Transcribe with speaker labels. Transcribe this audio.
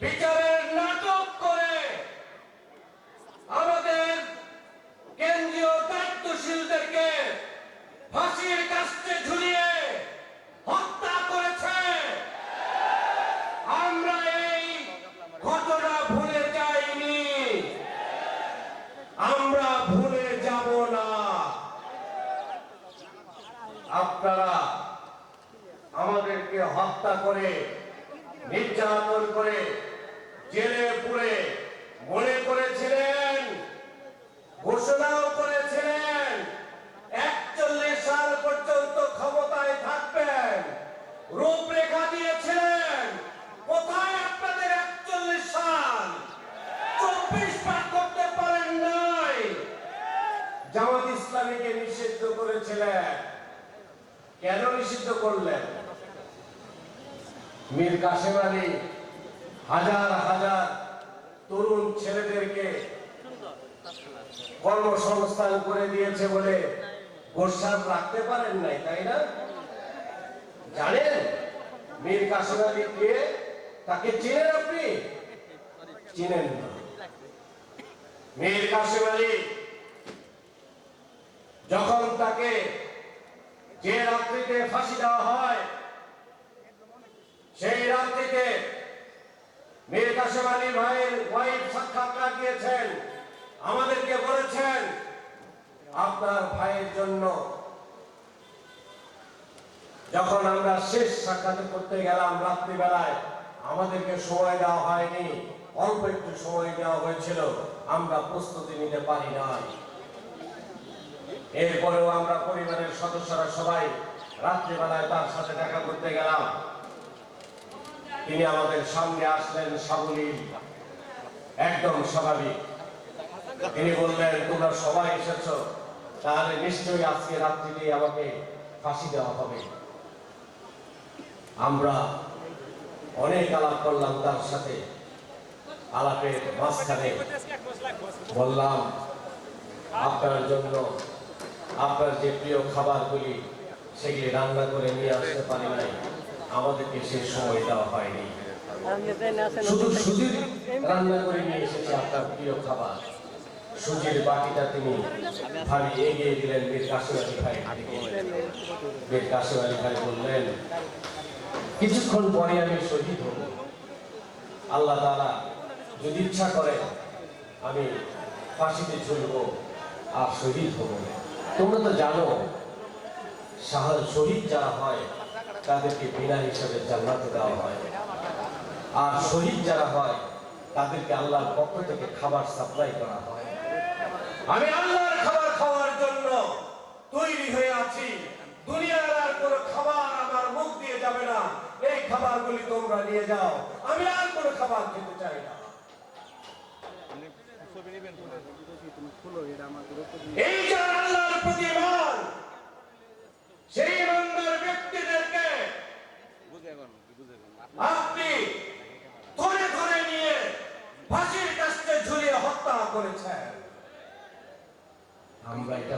Speaker 1: বিচারের নাটক করে আমাদের কেন্দ্রীয় দায়িত্বশীলদেরকে ফাঁসির কাছে ঝুলিয়ে হত্যা করেছে। আমরা এই ঘটনা ভুলে যাইনি। আমরা ভুলে যাব না। আপনারা আমাদেরকে হত্যা করে নির্যাতন করে জেলে পুরে মনে করেছিলেন, ঘোষণাও করেছিলেন, একচল্লিশ সাল পর্যন্ত ক্ষমতায় থাকবেন, রূপরেখা দিয়েছিলেন, কোথায় আপনাদের একচল্লিশ সাল? চব্বিশ পার করতে পারেন নাই। জামাত ইসলামীকে নিষিদ্ধ করেছিলেন। কেন নিষিদ্ধ করলেন? মীর কাসেম আলী, হাজার হাজার তরুণ ছেলেদেরকে কর্মসংস্থান করে দিয়েছে বলে গোসাপ রাখতে পারেন নাই, তাই না? জানেন মীর কাসেম আলী কে? তাকে চিনেন আপনি? চিনেন না। মীর কাসেম আলী যখন তাকে যে রাত্রিতে ফাঁসি দেওয়া হয় সেই রাত্রিতে মীর কাসেম আলী ভাইয়ের ওয়াইফ সাক্ষাৎকার দিয়েছেন। আমাদেরকে বলেছেন, আপনার ভাইয়ের জন্য যখন আমরা শেষ সাক্ষাৎ করতে গেলাম রাত্রিবেলায়, আমাদেরকে সময় দেওয়া হয়নি। অল্প একটু সময় দেওয়া হয়েছিল, আমরা প্রস্তুতি নিতে পারি নাই। এরপরেও আমরা পরিবারের সদস্যরা সবাই রাত্রিবেলায় তার সাথে দেখা করতে গেলাম। তিনি আমাদের সামনে আসলেন সাবলীল একদম স্বাভাবিক। তিনি বললেন, তোমরা সবাই এসেছ, তাহলে নিশ্চয়ই আজকে রাত্রিতে আমাকে ফাঁসি দেওয়া হবে। আমরা অনেক আলাপ করলাম তার সাথে। আলাপের মাঝখানে বললাম, আপনার জন্য আপনার যে প্রিয় খাবারগুলি সেগুলি রান্না করে নিয়ে আসতে পারি নাই। আমাদেরকে সেই সময় দেওয়া হয়নি। শুধু সুজির রান্না করে নিয়ে এসেছে আপনার প্রিয় খাবার। সুজির বাকিটা তিনি ভাবি এগিয়ে দিলেন বীর কাশিম আলী ভাই। বীর কাশিম আলী ভাই বললেন কিছুক্ষণ পরে আমি শহীদ হব। আল্লাহ তাআলা যদি ইচ্ছা করে আমি ফাঁসিতে ঝুলব আর শহীদ হব তোমরা তো জানো শাহ- শহীদ যারা হয় তাদেরকে বিনা হিসাবে জান্নাতে দেওয়া হয়। আর শহীদ যারা হয় তাদেরকে আল্লাহর পক্ষ থেকে খাবার সাপ্লাই করা হয়। আমি আল্লাহর খাবার খাওয়ার জন্য তৈরি হয়ে আছি। দুনিয়ার আর কোনো খাবার আমার মুখ দিয়ে যাবে না। এই খাবারগুলি তোমরা নিয়ে যাও। আমি আর কোনো খাবার খেতে চাই না। এই যে আল্লাহর প্রতি ইমান সেই ইমানদার ব্যক্তিদেরকে আপনি ধরে ধরে নিয়ে ফাঁসির কাছে ঝুলিয়ে হত্যা করেছেন আমরা এটা